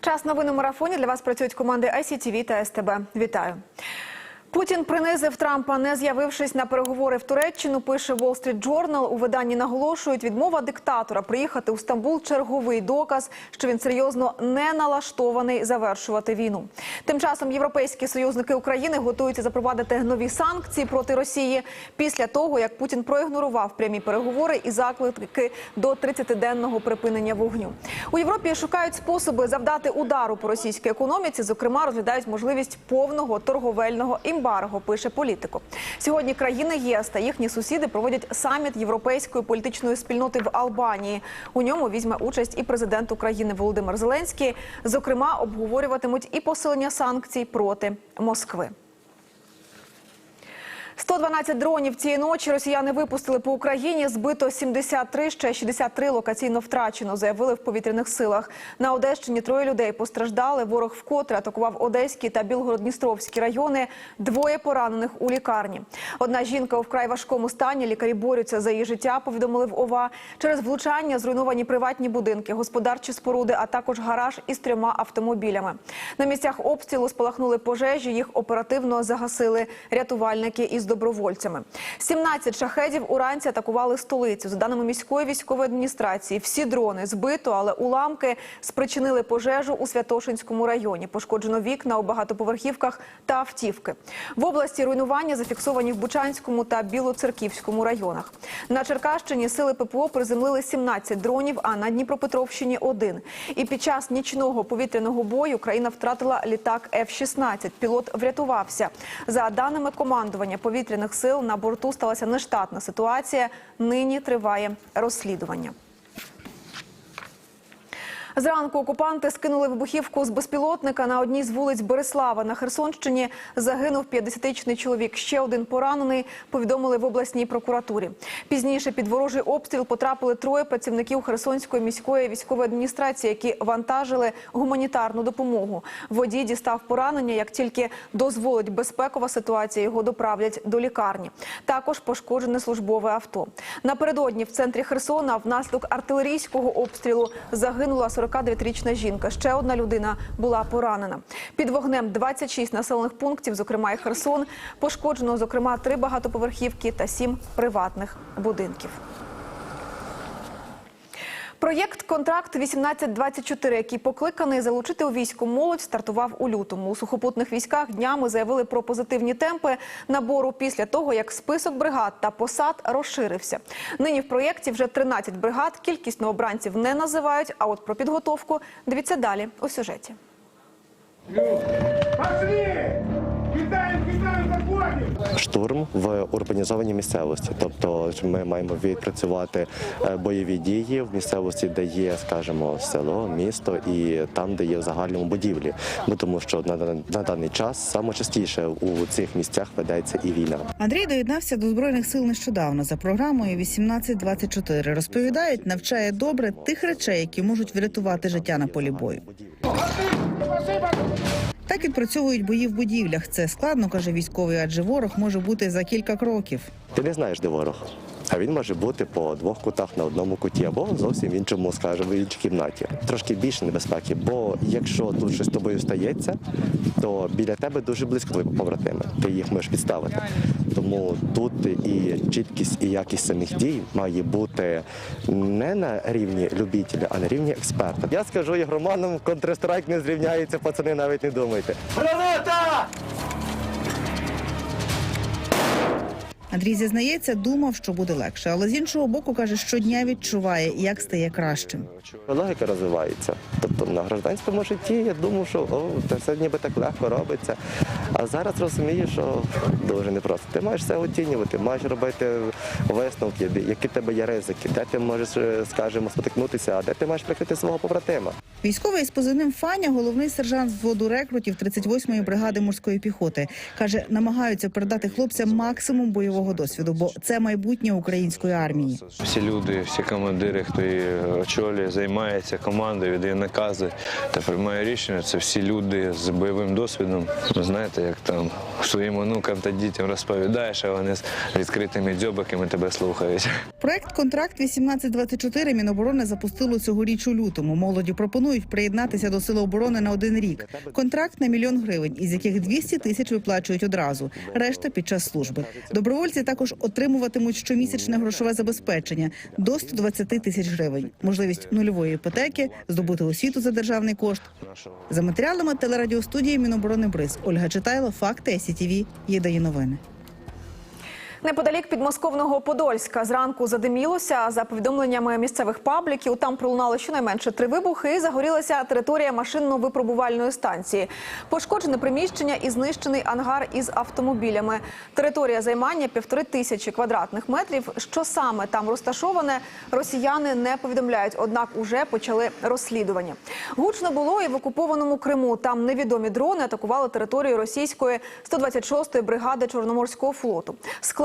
Час новин у марафоні для вас працюють команди ICTV та СТБ. Вітаю. Путін принизив Трампа, не з'явившись на переговори в Туреччину. Пише Wall Street Journal. У виданні наголошують, відмова диктатора приїхати у Стамбул черговий доказ, що він серйозно не налаштований завершувати війну. Тим часом європейські союзники України готуються запровадити нові санкції проти Росії після того, як Путін проігнорував прямі переговори і заклики до 30-денного припинення вогню. У Європі шукають способи завдати удару по російській економіці. Зокрема, розглядають можливість повного торговельного ембарго. Пише політико. Сьогодні країни ЄС та їхні сусіди проводять саміт європейської політичної спільноти в Албанії. У ньому візьме участь і президент України Володимир Зеленський. Зокрема, обговорюватимуть і посилення санкцій проти Москви. 112 дронів цієї ночі росіяни випустили по Україні. Збито 73, ще 63 локаційно втрачено, заявили в повітряних силах. На Одещині троє людей постраждали. Ворог вкотре атакував Одеський та Білгород-Дністровські райони. Двоє поранених у лікарні. Одна жінка у вкрай важкому стані. Лікарі борються за її життя. Повідомили в ОВА. Через влучання зруйновані приватні будинки, господарчі споруди, а також гараж із трьома автомобілями. На місцях обстрілу спалахнули пожежі. Їх оперативно загасили рятувальники із добровольцями. 17 шахедів уранці атакували столицю. За даними міської військової адміністрації, всі дрони збито, але уламки спричинили пожежу у Святошинському районі. Пошкоджено вікна у багатоповерхівках та автівки. В області руйнування зафіксовані в Бучанському та Білоцерківському районах. На Черкащині сили ППО приземлили 17 дронів, а на Дніпропетровщині – один. І під час нічного повітряного бою країна втратила літак F-16. Пілот врятувався. За даними командування повітряних сил, на борту сталася нештатна ситуація. Нині триває розслідування. Зранку окупанти скинули вибухівку з безпілотника на одній з вулиць Береслава на Херсонщині. Загинув 50-річний чоловік. Ще один поранений. Повідомили в обласній прокуратурі. Пізніше під ворожий обстріл потрапили троє працівників Херсонської міської військової адміністрації, які вантажили гуманітарну допомогу. Водій дістав поранення. Як тільки дозволить безпекова ситуація, його доправлять до лікарні. Також пошкоджене службове авто. Напередодні в центрі Херсона внаслідок артилерійського обстрілу загинула 49-річна жінка. Ще одна людина була поранена. Під вогнем 26 населених пунктів, зокрема і Херсон. Пошкоджено, зокрема, три багатоповерхівки та сім приватних будинків. Проєкт Контракт 1824 який покликаний залучити у військо молодь, стартував у лютому. У сухопутних військах днями заявили про позитивні темпи набору після того, як список бригад та посад розширився. Нині в проєкті вже 13 бригад. Кількість новобранців не називають. А от про підготовку дивіться далі у сюжеті. Пошли! Штурм в урбанізованій місцевості. Тобто ми маємо відпрацювати е, бойові дії в місцевості, де є, скажімо, село, місто і там, де є в загальному будівлі. Бо тому, що на, на даний час саме частіше у цих місцях ведеться і війна. Андрій доєднався до збройних сил нещодавно за програмою 1824. Розповідають, навчає добре тих речей, які можуть врятувати життя на полі бою. Так відпрацьовують бої в будівлях. Це складно, каже військовий, адже ворог може бути за кілька кроків. Ти не знаєш, де ворог. А він може бути по двох кутах на одному куті або зовсім в іншому, скажімо, в іншій кімнаті. Трошки більше небезпеки, бо якщо тут щось з тобою стається, то біля тебе дуже близько твої побратими. Ти їх можеш підставити. Тому тут і чіткість, і якість самих дій має бути не на рівні любителя, а на рівні експерта. Я скажу ігроманам, Counter-Strike не зрівняється, пацани, навіть не думайте. Андрій зізнається, думав, що буде легше, але з іншого боку каже, щодня відчуває, як стає кращим. Логіка розвивається. Тобто на гражданському житті я думав, що о, це все ніби так легко робиться. А зараз розумію, що дуже непросто. Ти маєш все оцінювати, маєш робити висновки, які в тебе є ризики, де ти можеш, е, скажімо, спотикнутися, а де ти маєш прикрити свого побратима. Військовий із позивним Фаня, головний сержант з взводу рекрутів 38-ї бригади морської піхоти, каже, намагаються передати хлопцям максимум бойового бойового досвіду, бо це майбутнє української армії. Всі люди, всі командири, хто її очолює, займається командою, віддає накази та приймає рішення. Це всі люди з бойовим досвідом. Ви знаєте, як там своїм онукам та дітям розповідаєш, а вони з відкритими дзьобиками тебе слухають. Проект Контракт 1824 Міноборони запустило цьогоріч у лютому. Молоді пропонують приєднатися до Сил оборони на один рік. Контракт на мільйон гривень, із яких 200 тисяч виплачують одразу. Решта під час служби. Добровольці також отримуватимуть щомісячне грошове забезпечення до 120 тисяч гривень. Можливість нульової іпотеки, здобути освіту за державний кошт. За матеріалами телерадіостудії Міноборони Бриз Ольга Читайло, факти СІТІВІ. Єдині новини. Неподалік підмосковного Подольська зранку задимілося. За повідомленнями місцевих пабліків, там пролунали щонайменше три вибухи і загорілася територія машинно-випробувальної станції. Пошкоджене приміщення і знищений ангар із автомобілями. Територія займання півтори тисячі квадратних метрів. Що саме там розташоване, росіяни не повідомляють, однак уже почали розслідування. Гучно було і в окупованому Криму. Там невідомі дрони атакували територію російської 126-ї бригади Чорноморського флоту.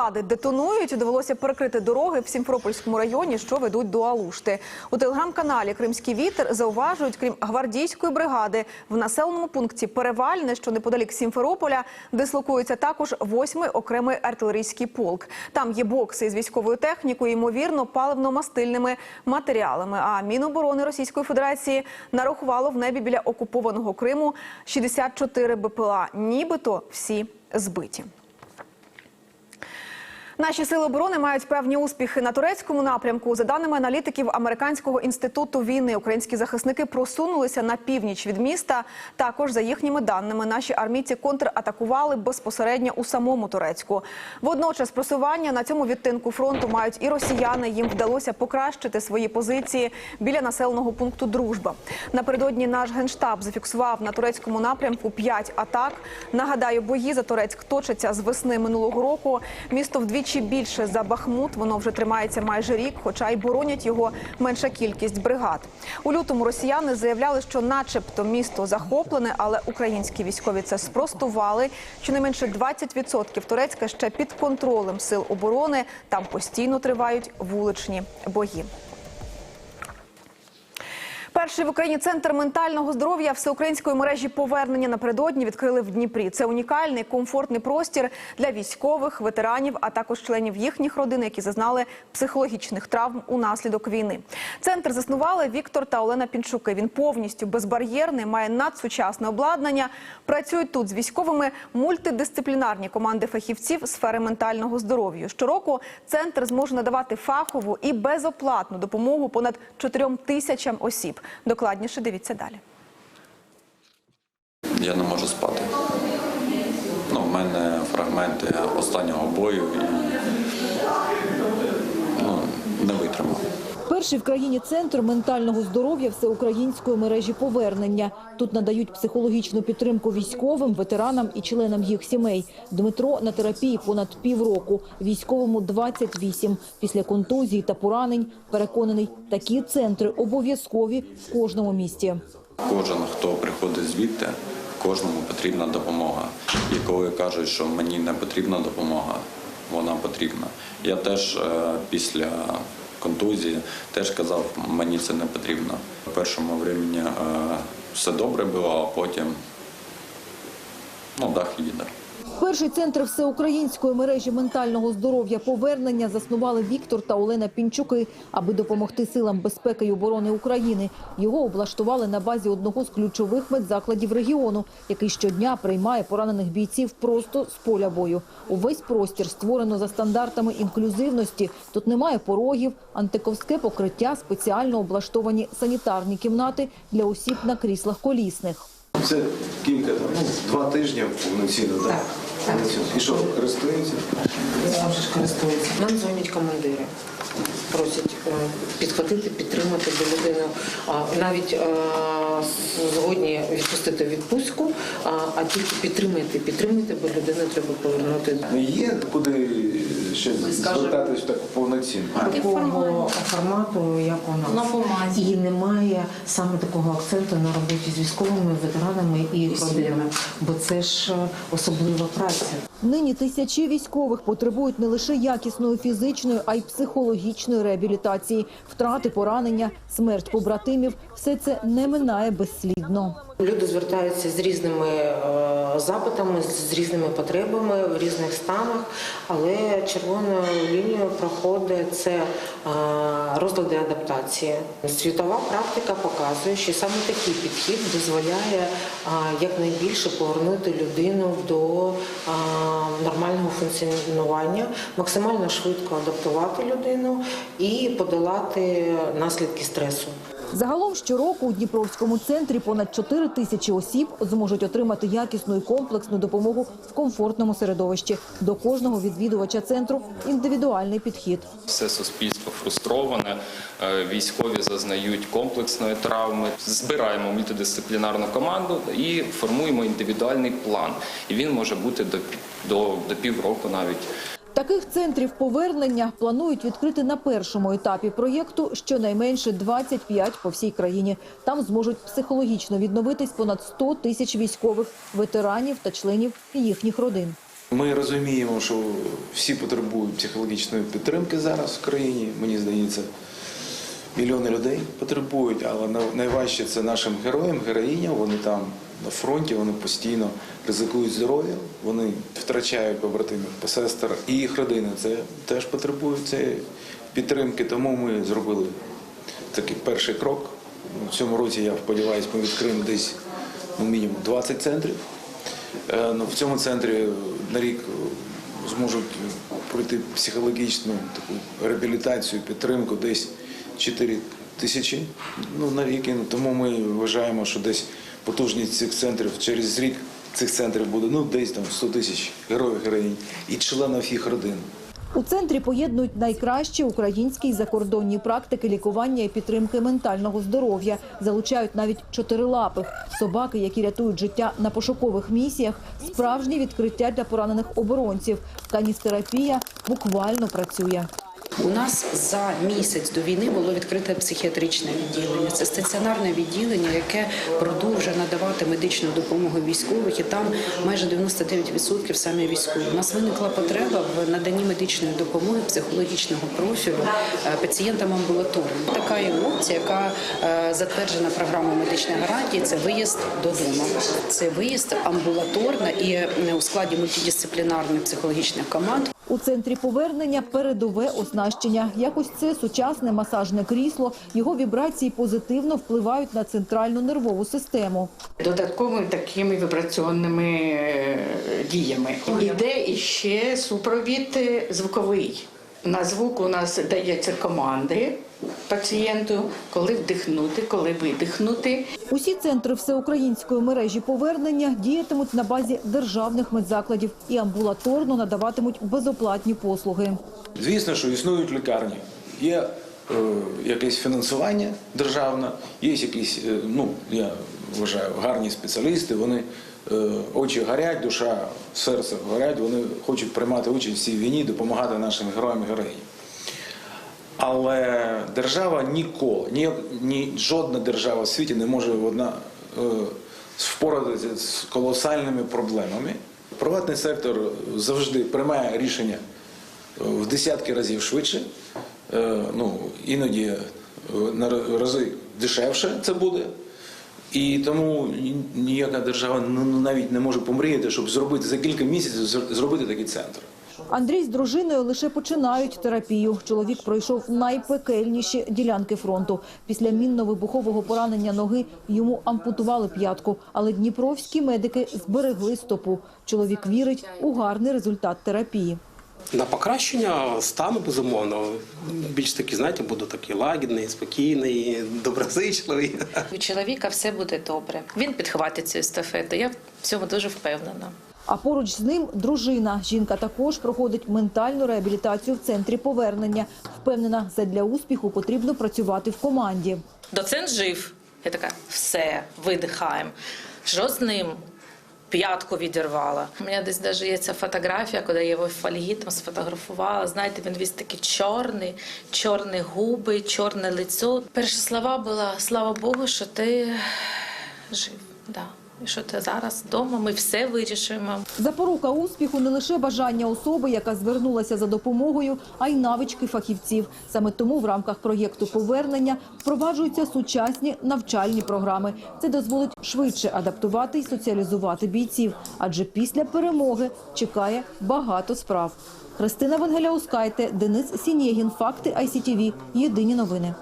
Склади детонують. Довелося перекрити дороги в Сімферопольському районі, що ведуть до Алушти. У телеграм-каналі Кримський вітер зауважують, крім гвардійської бригади, в населеному пункті Перевальне, що неподалік Сімферополя, дислокується також восьмий окремий артилерійський полк. Там є бокси із військовою технікою, ймовірно, паливно-мастильними матеріалами. А Міноборони Російської Федерації нарахувало в небі біля окупованого Криму 64 БПЛА. Нібито всі збиті. Наші сили оборони мають певні успіхи на турецькому напрямку. За даними аналітиків Американського інституту війни, українські захисники просунулися на північ від міста. Також за їхніми даними, наші армійці контратакували безпосередньо у самому Турецьку. Водночас просування на цьому відтинку фронту мають і росіяни. Їм вдалося покращити свої позиції біля населеного пункту Дружба. Напередодні наш генштаб зафіксував на турецькому напрямку п'ять атак. Нагадаю, бої за Турецьк точаться з весни минулого року. Місто вдвічі більше за Бахмут. Воно вже тримається майже рік, хоча й боронять його менша кількість бригад. У лютому росіяни заявляли, що, начебто, місто захоплене, але українські військові це спростували. Щонайменше 20% Турецька ще під контролем сил оборони. Там постійно тривають вуличні бої. Перший в Україні центр ментального здоров'я всеукраїнської мережі повернення напередодні відкрили в Дніпрі. Це унікальний комфортний простір для військових, ветеранів, а також членів їхніх родин, які зазнали психологічних травм унаслідок війни. Центр заснували Віктор та Олена Пінчуки. Він повністю безбар'єрний, має надсучасне обладнання. Працюють тут з військовими мультидисциплінарні команди фахівців сфери ментального здоров'я. Щороку центр зможе надавати фахову і безоплатну допомогу понад 4 тисячам осіб. Докладніше дивіться далі. Я не можу спати. Ну, в мене фрагменти останнього бою і ну, не витримав. Перший в країні центр ментального здоров'я всеукраїнської мережі повернення. Тут надають психологічну підтримку військовим, ветеранам і членам їх сімей. Дмитро на терапії понад півроку, військовому 28. Після контузій та поранень переконаний, такі центри обов'язкові в кожному місті. Кожен, хто приходить звідти, кожному потрібна допомога. І коли кажуть, що мені не потрібна допомога, вона потрібна. Я теж е, після контузії теж казав, мені це не потрібно. В першому времені е, все добре було, а потім ну, дах їде. Перший центр всеукраїнської мережі ментального здоров'я повернення заснували Віктор та Олена Пінчуки, аби допомогти силам безпеки і оборони України. Його облаштували на базі одного з ключових медзакладів регіону, який щодня приймає поранених бійців просто з поля бою. Увесь простір створено за стандартами інклюзивності. Тут немає порогів, антиковське покриття, спеціально облаштовані санітарні кімнати для осіб на кріслах колісних. Це кілька там, ну, два тижні повноцінно, так? Повноцінно. І що, користуємося? Завжди ж користуються. Нам дзвонять командири. Просять е, підхватити, підтримати до людини, а навіть е, згодні відпустити відпустку, а, тільки підтримайте, підтримайте, бо людину треба повернути. Ну, Є куди ще звертатись так повноцінно. Такого формату, як у нас. І немає саме такого акценту на роботі з військовими ветеранами і родинами, бо це ж е, особлива праця. Нині тисячі військових потребують не лише якісної фізичної, а й психологічної реабілітації. Втрати, поранення, смерть побратимів – все це не минає безслідно. Люди звертаються з різними е, запитами, з різними потребами в різних станах, але червоною лінією проходить це е, розлади адаптації. Світова практика показує, що саме такий підхід дозволяє е, якнайбільше повернути людину до нормального функціонування, максимально швидко адаптувати людину і подолати наслідки стресу. Загалом щороку у Дніпровському центрі понад 4 тисячі осіб зможуть отримати якісну і комплексну допомогу в комфортному середовищі. До кожного відвідувача центру індивідуальний підхід. Все суспільство фрустроване, е, військові зазнають комплексної травми. Збираємо мультидисциплінарну команду і формуємо індивідуальний план. І він може бути до, до, до півроку навіть. Таких центрів повернення планують відкрити на першому етапі проєкту щонайменше 25 по всій країні. Там зможуть психологічно відновитись понад 100 тисяч військових, ветеранів та членів їхніх родин. Ми розуміємо, що всі потребують психологічної підтримки зараз в країні. Мені здається, мільйони людей потребують, але найважче це нашим героям, героїням. Вони там на фронті, вони постійно ризикують здоров'я, вони втрачають побратимів, посестер і їх родини. Це теж потребують цієї підтримки. Тому ми зробили такий перший крок. В цьому році я сподіваюся, ми відкриємо десь ну, мінімум 20 центрів. Е, ну, В цьому центрі на рік е, зможуть пройти психологічну таку реабілітацію, підтримку десь 4 тисячі ну, на рік. Тому ми вважаємо, що десь потужність цих центрів через рік цих центрів буде ну, десь там 100 тисяч героїв, героїнь і членів їх родин. У центрі поєднують найкращі українські і закордонні практики лікування і підтримки ментального здоров'я. Залучають навіть чотирилапих собаки, які рятують життя на пошукових місіях. Справжнє відкриття для поранених оборонців. Каністерапія буквально працює. У нас за місяць до війни було відкрите психіатричне відділення. Це стаціонарне відділення, яке продовжує надавати медичну допомогу військових, і там майже 99% саме військові. У нас виникла потреба в наданні медичної допомоги психологічного профілю е, пацієнтам амбулаторним. Така є опція, яка е, затверджена програмою медичної гарантії. Це виїзд додому. Це виїзд амбулаторно і е, у складі мультидисциплінарних психологічних команд. У центрі повернення передове оснащення. Якось це сучасне масажне крісло. Його вібрації позитивно впливають на центральну нервову систему. додатковими такими вібраційними е, діями. Іде іще супровід е, звуковий. На звук у нас дається команди пацієнту, коли вдихнути, коли видихнути. Усі центри всеукраїнської мережі повернення діятимуть на базі державних медзакладів і амбулаторно надаватимуть безоплатні послуги. Звісно, що існують лікарні. Є е, якесь фінансування державне, є якісь, е, ну я вважаю, гарні спеціалісти. Вони очі горять, душа, серце горять. Вони хочуть приймати участь в цій війні, допомагати нашим героям і героїням. Але держава ніколи, ні, ні жодна держава в світі не може одна е, впоратися з колосальними проблемами. Приватний сектор завжди приймає рішення е, в десятки разів швидше, е, ну, іноді е, на рази дешевше це буде. І тому ні- ніяка держава ну, навіть не може помріяти, щоб зробити за кілька місяців зр- зробити такий центр. Андрій з дружиною лише починають терапію. Чоловік пройшов найпекельніші ділянки фронту. Після мінно-вибухового поранення ноги йому ампутували п'ятку, але дніпровські медики зберегли стопу. Чоловік вірить у гарний результат терапії. На покращення стану, безумовно, більш таки, знаєте, буду такий лагідний, спокійний, доброзичливий. У чоловіка все буде добре. Він підхватить цю естафету. Я в цьому дуже впевнена. А поруч з ним дружина. Жінка також проходить ментальну реабілітацію в центрі повернення. Впевнена, задля успіху потрібно працювати в команді. Доцент жив. Я така, все, видихаємо. Що з ним? П'ятку відірвала. У мене десь навіть є ця фотографія, коли я його фольгітом сфотографувала. Знаєте, він весь такий чорний, чорні губи, чорне лицо. Перші слова була слава Богу, що ти жив. Да. Що ти зараз вдома, ми все вирішимо. Запорука успіху не лише бажання особи, яка звернулася за допомогою, а й навички фахівців. Саме тому в рамках проєкту повернення впроваджуються сучасні навчальні програми. Це дозволить швидше адаптувати і соціалізувати бійців, адже після перемоги чекає багато справ. Христина Венгеляускайте, Денис Сінєгін. Факти ICTV. Єдині новини.